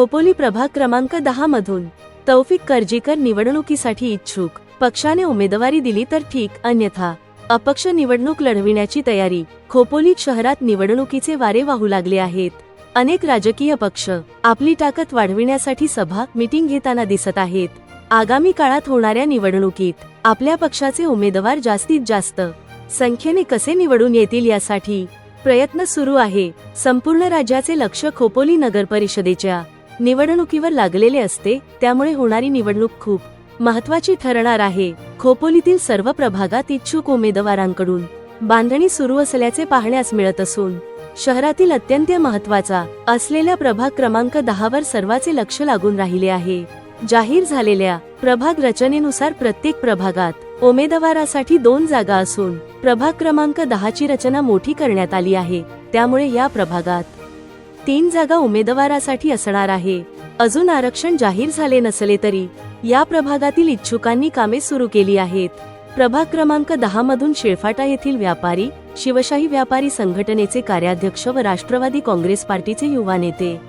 खोपोली प्रभाग क्रमांक दहा मधून तौफिक कर्जीकर निवडणुकीसाठी इच्छुक. पक्षाने उमेदवारी दिली तर ठीक अन्यथा अपक्ष निवडणूक लढविण्याची तयारी. खोपोली शहरात निवडणुकीचे वारे वाहू लागले आहेत. अनेक राजकीय पक्ष आपली ताकद वाढविण्यासाठी सभा मीटिंग घेताना दिसत आहेत. आगामी काळात होणाऱ्या निवडणुकीत आपल्या पक्षाचे उमेदवार जास्तीत जास्त संख्येने कसे निवडून येतील यासाठी प्रयत्न सुरू आहे. संपूर्ण राज्याचे लक्ष खोपोली नगर परिषदेच्या निवडणुकीवर लागलेले असते त्यामुळे होणारी निवडणूक खूप महत्वाची ठरणार आहे. खोपोलीतील सर्व प्रभागात इच्छुक उमेदवारांकडून बांधणी सुरू असल्याचे पाहण्यास मिळत असून शहरातील अत्यंत महत्त्वाचा असलेल्या प्रभाग क्रमांक दहावर सर्वाचे लक्ष लागून राहिले आहे. जाहीर झालेल्या प्रभाग रचनेनुसार प्रत्येक प्रभागात उमेदवारासाठी दोन जागा असून प्रभाग क्रमांक दहाची रचना मोठी करण्यात आली आहे. त्यामुळे या प्रभागात तीन जागा उमेदवारासाठी असणार आहे. अजून आरक्षण जाहीर झाले नसले तरी या प्रभागातील इच्छुकांनी कामे सुरू केली आहेत. प्रभाग क्रमांक दहा मधून शेळफाटा येथील व्यापारी शिवशाही व्यापारी संघटनेचे कार्याध्यक्ष व राष्ट्रवादी काँग्रेस पार्टीचे युवा नेते.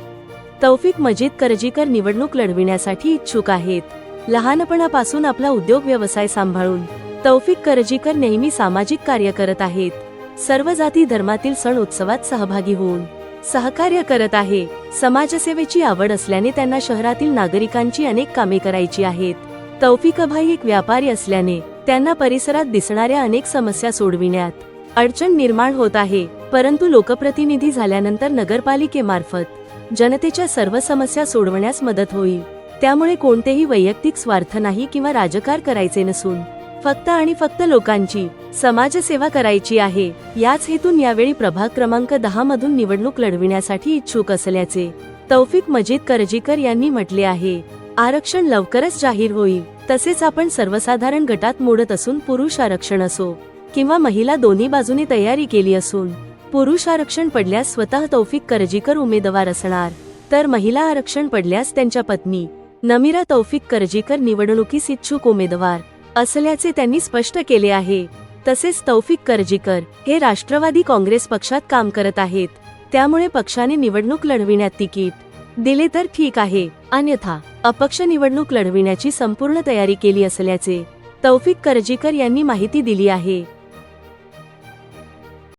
तौफिक मजीद करजीकर निवडणूक लढविण्यासाठी इच्छुक आहेत. लहानपणापासून आपला उद्योग व्यवसाय सांभाळून तौफिक करजीकर नेहमी सामाजिक कार्य करत आहेत. सर्व जाती धर्मातील सण उत्सवात सहभागी होऊन सहकार्य करत आहे. समाजसेवेची आवड असल्याने त्यांना शहरातील नागरिकांची अनेक कामे करायची आहेत. तौफिकभाई एक व्यापारी असल्याने त्यांना परिसरात दिसणाऱ्या अनेक समस्या सोडविण्यात अडचण निर्माण होत आहे. परंतु लोकप्रतिनिधी झाल्यानंतर नगरपालिकेमार्फत जनतेच्या सर्व समस्या सोडवण्यास मदत होईल. त्यामुळे कोणतेही वैयक्तिक स्वार्थ नाही किंवा राजकार करायचे नसून फक्त आणि फक्त लोकांची समाजसेवा करायची आहे. याच हेतून यावेळी प्रभाग क्रमांक दहा मधून निवडणूक लढविण्यासाठी इच्छुक असल्याचे तौफिक मजीद करजीकर यांनी म्हटले आहे. आरक्षण लवकरच जाहीर होईल. तसेच आपण सर्वसाधारण गटात मोडत असून पुरुष आरक्षण असो किंवा महिला दोन्ही बाजूने तयारी केली असून पुरुष आरक्षण पडल्यास स्वतः तौफिक करजीकर उमेदवार असणार. तर महिला आरक्षण पडल्यास त्यांच्या पत्नी नमिरा तौफिक करजीकर निवडणुकीस इच्छुक उमेदवार. असल्याचे त्यांनी स्पष्ट केले आहे. तसेच तौफिक करजीकर हे राष्ट्रवादी काँग्रेस पक्षात काम करत आहेत. त्यामुळे पक्षाने निवडणूक लढविण्यात तिकीट दिले तर ठीक आहे. अन्यथा अपक्ष निवडणूक लढविण्याची संपूर्ण तयारी केली असल्याचे तौफिक करजीकर यांनी माहिती दिली आहे.